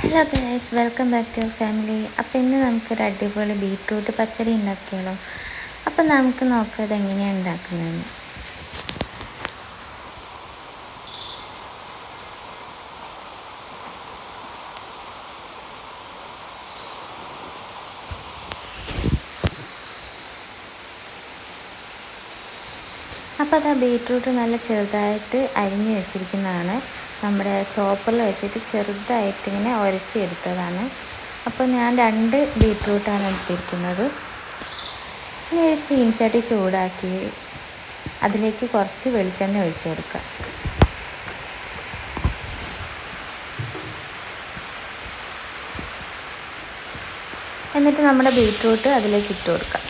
Hello guys welcome back to family അപ്പോൾ ഇന്ന് നമുക്കൊരു അടിപൊളി ബീട്രൂട്ട് പച്ചടി ഉണ്ടാക്കിയാലോ? അപ്പോൾ നമുക്ക് നോക്കാം ഇത് എങ്ങനെയാണ് ഉണ്ടാക്കുന്നതെന്ന്. അപ്പോൾ അത് ആ ബീട്രൂട്ട് നല്ല ചെറുതായിട്ട് അരിഞ്ഞു വെച്ചിരിക്കുന്നതാണ്. നമ്മുടെ ചോപ്പറിൽ വെച്ചിട്ട് ചെറുതായിട്ട് ഇങ്ങനെ ഒരസി എടുത്തതാണ്. അപ്പോൾ ഞാൻ രണ്ട് ബീട്രൂട്ടാണ് എടുത്തിരിക്കുന്നത്. ഇനി ഒരു ചീൻചട്ടി ചൂടാക്കി അതിലേക്ക് കുറച്ച് വെളിച്ചെണ്ണ ഒഴിച്ചു കൊടുക്കുക എന്നിട്ട് നമ്മുടെ ബീട്രൂട്ട് അതിലേക്ക് ഇട്ട് കൊടുക്കാം.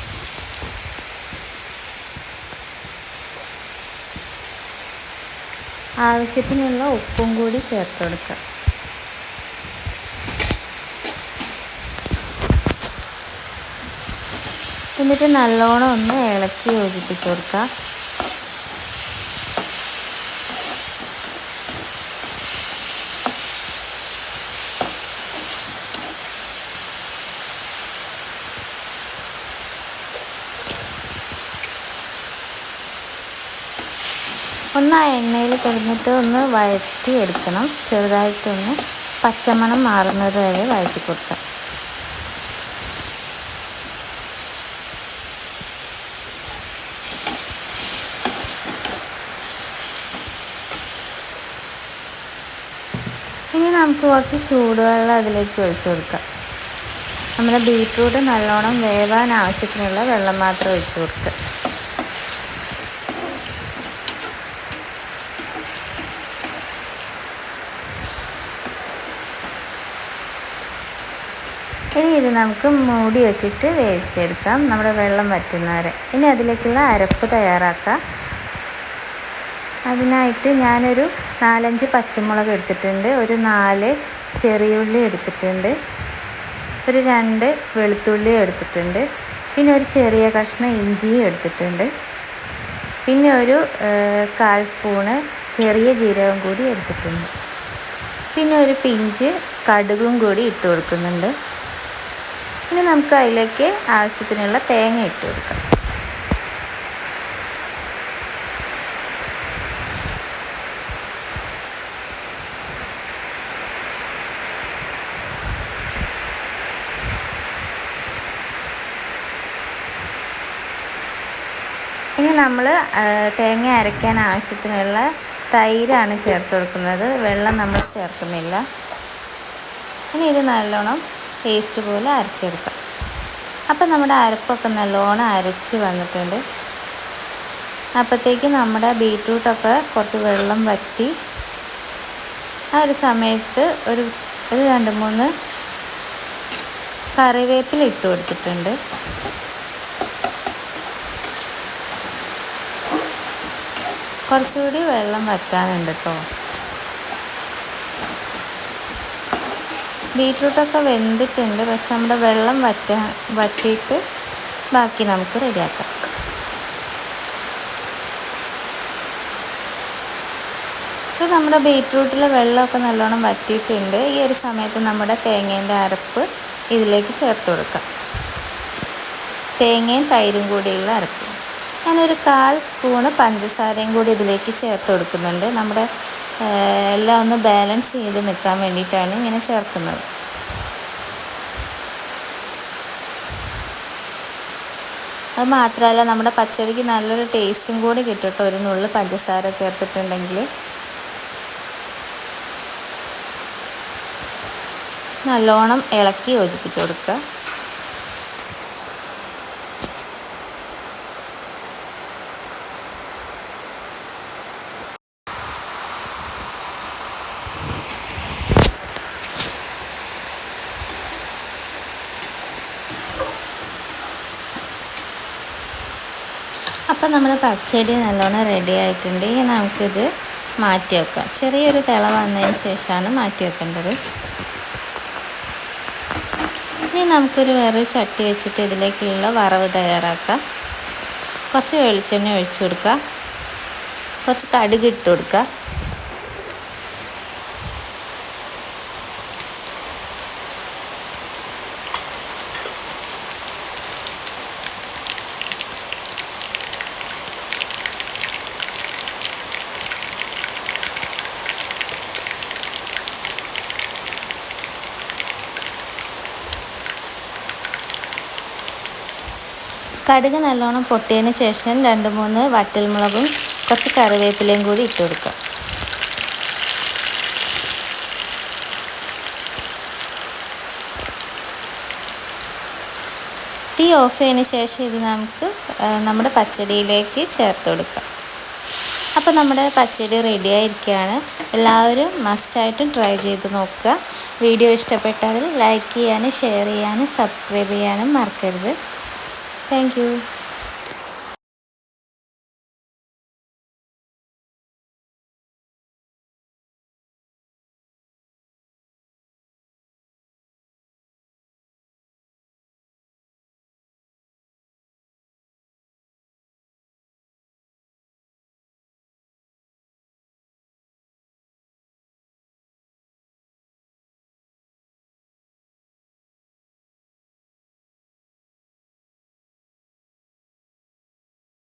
ആവശ്യത്തിനുള്ള ഉപ്പും കൂടി ചേർത്ത് കൊടുക്കുക. എന്നിട്ട് നല്ലോണം ഒന്ന് ഇളക്കി യോജിപ്പിച്ചു കൊടുക്കുക. ഒന്ന് ആ എണ്ണയിൽ കിടന്നിട്ട് ഒന്ന് വഴറ്റി എടുക്കണം. ചെറുതായിട്ടൊന്ന് പച്ചമണം മാറുന്നത് വരെ വഴറ്റി കൊടുക്കാം. ഇനി നമുക്ക് കുറച്ച് ചൂടുവെള്ളം അതിലേക്ക് ഒഴിച്ചു കൊടുക്കാം. നമ്മുടെ ബീറ്റ്റൂട്ട് നല്ലോണം വേവാൻ ആവശ്യത്തിനുള്ള വെള്ളം മാത്രം ഒഴിച്ചു കൊടുക്കുക ഇനി ഇത് നമുക്ക് മൂടി വെച്ചിട്ട് വേവിച്ചെടുക്കാം. നമ്മുടെ വെള്ളം വറ്റുന്നവരെ. ഇനി അതിലേക്കുള്ള അരപ്പ് തയ്യാറാക്കാം. അതിനായിട്ട് ഞാനൊരു നാലഞ്ച് പച്ചമുളക് എടുത്തിട്ടുണ്ട്. ഒരു നാല് ചെറിയുള്ളി എടുത്തിട്ടുണ്ട്. ഒരു രണ്ട് വെളുത്തുള്ളി എടുത്തിട്ടുണ്ട്. പിന്നെ ഒരു ചെറിയ കഷ്ണം ഇഞ്ചിയും എടുത്തിട്ടുണ്ട്. പിന്നെ ഒരു കാൽ സ്പൂണ് ചെറിയ ജീരകം കൂടി എടുത്തിട്ടുണ്ട്. പിന്നെ ഒരു പിഞ്ച് കടുകും കൂടി ഇട്ട് കൊടുക്കുന്നുണ്ട്. ഇനി നമുക്ക് അതിലേക്ക് ആവശ്യത്തിനുള്ള തേങ്ങ ഇട്ട് കൊടുക്കാം. ഇനി നമ്മൾ തേങ്ങ അരയ്ക്കാൻ ആവശ്യത്തിനുള്ള തൈരാണ് ചേർത്ത് കൊടുക്കുന്നത്. വെള്ളം നമ്മൾ ചേർക്കുന്നില്ല. ഇനി ഇത് നല്ലോണം പേസ്റ്റ് പോലെ അരച്ചെടുക്കാം. അപ്പം നമ്മുടെ അരപ്പൊക്കെ നല്ലോണം അരച്ച് വന്നിട്ടുണ്ട്. അപ്പോഴത്തേക്ക് നമ്മുടെ ബീട്രൂട്ടൊക്കെ കുറച്ച് വെള്ളം വറ്റി ആ ഒരു സമയത്ത് ഒരു ഒരു രണ്ട് മൂന്ന് കറിവേപ്പില ഇട്ട് കൊടുത്തിട്ടുണ്ട്. കുറച്ചുകൂടി വെള്ളം വറ്റാനുണ്ട് കേട്ടോ. ബീട്രൂട്ടൊക്കെ വെന്തിട്ടുണ്ട്. പക്ഷെ നമ്മുടെ വെള്ളം വറ്റ വറ്റിയിട്ട് ബാക്കി നമുക്ക് റെഡിയാക്കാം. ഇപ്പോൾ നമ്മുടെ ബീട്രൂട്ടിലെ വെള്ളമൊക്കെ നല്ലോണം വറ്റിയിട്ടുണ്ട്. ഈ ഒരു സമയത്ത് നമ്മുടെ തേങ്ങേന്റെ അരപ്പ് ഇതിലേക്ക് ചേർത്ത് കൊടുക്കാം. തേങ്ങയും തൈരും കൂടിയുള്ള അരപ്പ്. ഞാനൊരു കാൽ സ്പൂണ് പഞ്ചസാരയും കൂടി ഇതിലേക്ക് ചേർത്ത് കൊടുക്കുന്നുണ്ട്. നമ്മുടെ എല്ലാം ഒന്ന് ബാലൻസ് ചെയ്ത് നിൽക്കാൻ വേണ്ടിയിട്ടാണ് ഇങ്ങനെ ചേർക്കുന്നത്. അത് മാത്രമല്ല നമ്മുടെ പച്ചടിക്ക് നല്ലൊരു ടേസ്റ്റും കൂടി കിട്ടും ഒരു നുള്ളു പഞ്ചസാര ചേർത്തിട്ടുണ്ടെങ്കിൽ. നല്ലോണം ഇളക്കി യോജിപ്പിച്ച് കൊടുക്കുക. അപ്പം നമ്മുടെ പച്ചടി നല്ലോണം റെഡി ആയിട്ടുണ്ട്. ഇനി നമുക്കിത് മാറ്റി വെക്കാം. ചെറിയൊരു തിള വന്നതിന് ശേഷമാണ് മാറ്റി വെക്കേണ്ടത്. ഇനി നമുക്കൊരു വേറൊരു ചട്ടി വെച്ചിട്ട് ഇതിലേക്കുള്ള വറവ് തയ്യാറാക്കാം. കുറച്ച് വെളിച്ചെണ്ണ ഒഴിച്ചു കൊടുക്കുക കുറച്ച് കടുക് ഇട്ട് കൊടുക്കുക കടുക് നല്ലോണം പൊട്ടിയതിന് ശേഷം രണ്ട് മൂന്ന് വറ്റൽമുളകും കുറച്ച് കറിവേപ്പിലയും കൂടി ഇട്ട് കൊടുക്കാം. തീ ഓഫ് ചെയ്തതിന് ശേഷം ഇത് നമുക്ക് നമ്മുടെ പച്ചടിയിലേക്ക് ചേർത്ത് കൊടുക്കാം. അപ്പോൾ നമ്മുടെ പച്ചടി റെഡി ആയിരിക്കുകയാണ്. എല്ലാവരും മസ്റ്റായിട്ടും ട്രൈ ചെയ്ത് നോക്കുക. വീഡിയോ ഇഷ്ടപ്പെട്ടാൽ ലൈക്ക് ചെയ്യാനും ഷെയർ ചെയ്യാനും സബ്സ്ക്രൈബ് ചെയ്യാനും മറക്കരുത്. Thank you.